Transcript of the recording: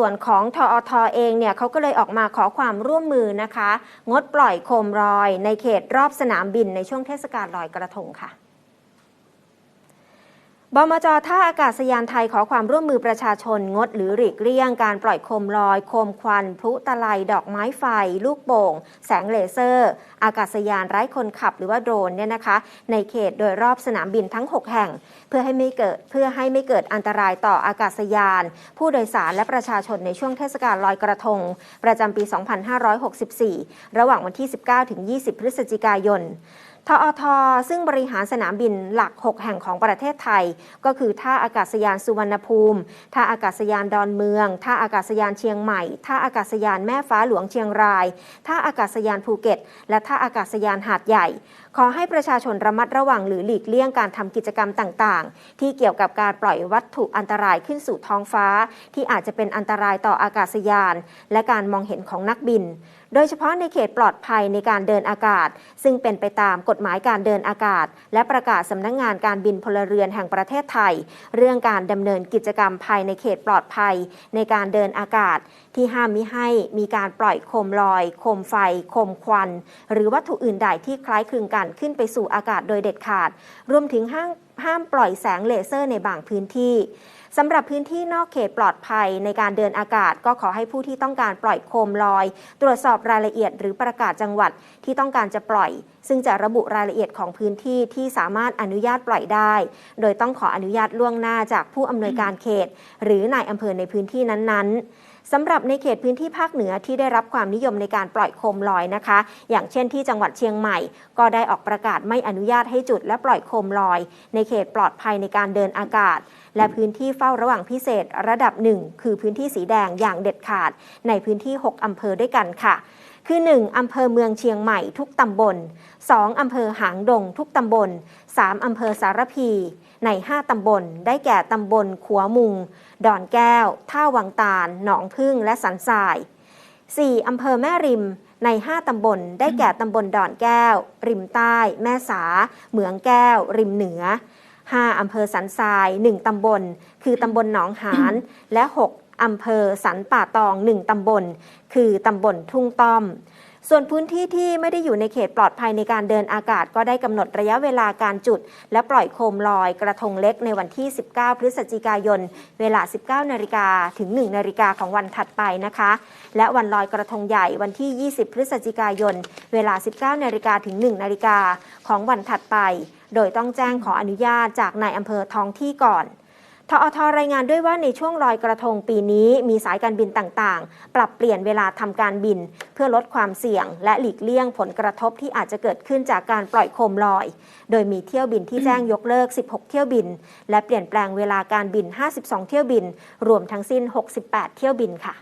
ส่วนของทอทเองเนี่ยเขาก็เลยออกมาขอความร่วมมือนะคะ งดปล่อยโคมลอยในเขตรอบสนามบินในช่วงเทศกาลลอยกระทงค่ะ บมจท่าอากาศยานไทยขอความร่วมมือประชาชนงดหรือหลีกเลี่ยงการปล่อยโคมลอย โคมควันพลุตะไลดอกไม้ไฟ ลูกโป่ง แสงเลเซอร์ อากาศยานไร้คนขับหรือว่าโดรนเนี่ยนะคะ ในเขตโดยรอบสนามบินทั้ง 6 แห่ง เพื่อให้ไม่เกิดเพื่อให้ไม่เกิดอันตรายต่ออากาศยาน ผู้โดยสารและประชาชนในช่วงเทศกาลลอยกระทง ประจำปี 2564 ระหว่างวันที่ 19ถึง20 พฤศจิกายน ทอทซึ่งบริหารสนามบินหลัก 6 แห่งของประเทศไทย ก็คือท่าอากาศยานสุวรรณภูมิ ท่าอากาศยานดอนเมือง ท่าอากาศยานเชียงใหม่ ท่าอากาศยานแม่ฟ้าหลวงเชียงราย ท่าอากาศยานภูเก็ต และท่าอากาศยานหาดใหญ่ ขอให้ประชาชนระมัดระวังหรือหลีกเลี่ยงการทำกิจกรรมต่างๆ ที่เกี่ยวกับการปล่อยวัตถุอันตรายขึ้นสู่ท้องฟ้า ที่อาจจะเป็นอันตรายต่ออากาศยาน และการมองเห็นของนักบิน โดยเฉพาะในเขตปลอดภัยในการเดินอากาศ ซึ่งเป็นไปตามกฎหมายการเดินอากาศ และประกาศสำนักงงานการบินพลเรือนแห่งประเทศไทย เรื่องการดำเนินกิจกรรมภายในเขตปลอดภัย ในการเดินอากาศ ที่ห้ามมิให้มีการปล่อยโคมลอย โคมไฟ โคมควัน หรือวัตถุอื่นใดที่คล้ายคลึงกันขึ้นไปสู่อากาศโดยเด็ดขาด รวมถึงห้าม ห้ามปล่อยแสงเลเซอร์ในบางพื้นที่สำหรับพื้นที่นอกเขตปลอดภัยในการเดินอากาศ ก็ขอให้ผู้ที่ต้องการปล่อยโคมลอย ตรวจสอบรายละเอียดหรือประกาศจังหวัดที่ต้องการจะปล่อย ซึ่งจะระบุรายละเอียดของพื้นที่ที่สามารถอนุญาตปล่อยได้ โดยต้องขออนุญาตล่วงหน้าจากผู้อำนวยการเขต หรือนายอำเภอในพื้นที่นั้นๆสำหรับในเขตพื้นที่ภาคเหนือที่ได้รับความนิยมในการปล่อยโคมลอยนะคะ อย่างเช่นที่จังหวัดเชียงใหม่ ก็ได้ออกประกาศไม่อนุญาตให้จุดและปล่อยโคมลอย ในเขตปลอดภัยในการเดินอากาศ และพื้นที่เฝ้าระหว่างพิเศษระดับหนึ่งคือพื้นที่สีแดงอย่างเด็ดขาด ในพื้นที่ 6 อำเภอด้วยกันค่ะ คือ 1. อำเภอเมืองเชียงใหม่ทุกตำบล 2. อำเภอหางดงทุกตำบล 3. อำเภอสารพี ใน 5 ตำบล ได้แก่ตำบลขัวมุง ดอนแก้ว ท่าวังตาล หนองพึ่ง และสันทราย 4. อำเภอแม่ริม ใน 5 ตำบล ได้แก่ตำบลดอนแก้ว ริมใต้ แม่สา เหมืองแก้ว ริมเหนือ 5. อำเภอสันทราย 1 ตำบล คือตำบลหนองหาน และ 6 อำเภอสันป่าตอง1ตำบล คือตำบลทุ่งต้อม ส่วนพื้นที่ที่ไม่ได้อยู่ในเขตปลอดภัยในการเดินอากาศก็ได้กำหนดระยะเวลาการจุด และปล่อยโคมลอยกระทงเล็กในวันที่ 19 พฤศจิกายน เวลา 19 นาฬิกาถึง 1 นาฬิกาของวันถัดไปนะคะ และวันลอยกระทงใหญ่วันที่ 20 พฤศจิกายน เวลา 19 นาฬิกาถึง 1 นาฬิกาของวันถัดไป โดยต้องแจ้งขออนุญาตจากนายอำเภอท้องที่ก่อน ทอทรายงานด้วยว่าในช่วงลอยกระทงปีนี้มีสายการบินต่างๆ ปรับเปลี่ยนเวลาทำการบิน เพื่อลดความเสี่ยง และหลีกเลี่ยงผลกระทบที่อาจจะเกิดขึ้นจากการปล่อยโคมลอย โดยมีเที่ยวบินที่แจ้งยกเลิก 16 เที่ยวบิน และเปลี่ยนแปลงเวลาการบิน 52 เที่ยวบิน รวมทั้งสิ้น 68 เที่ยวบินค่ะ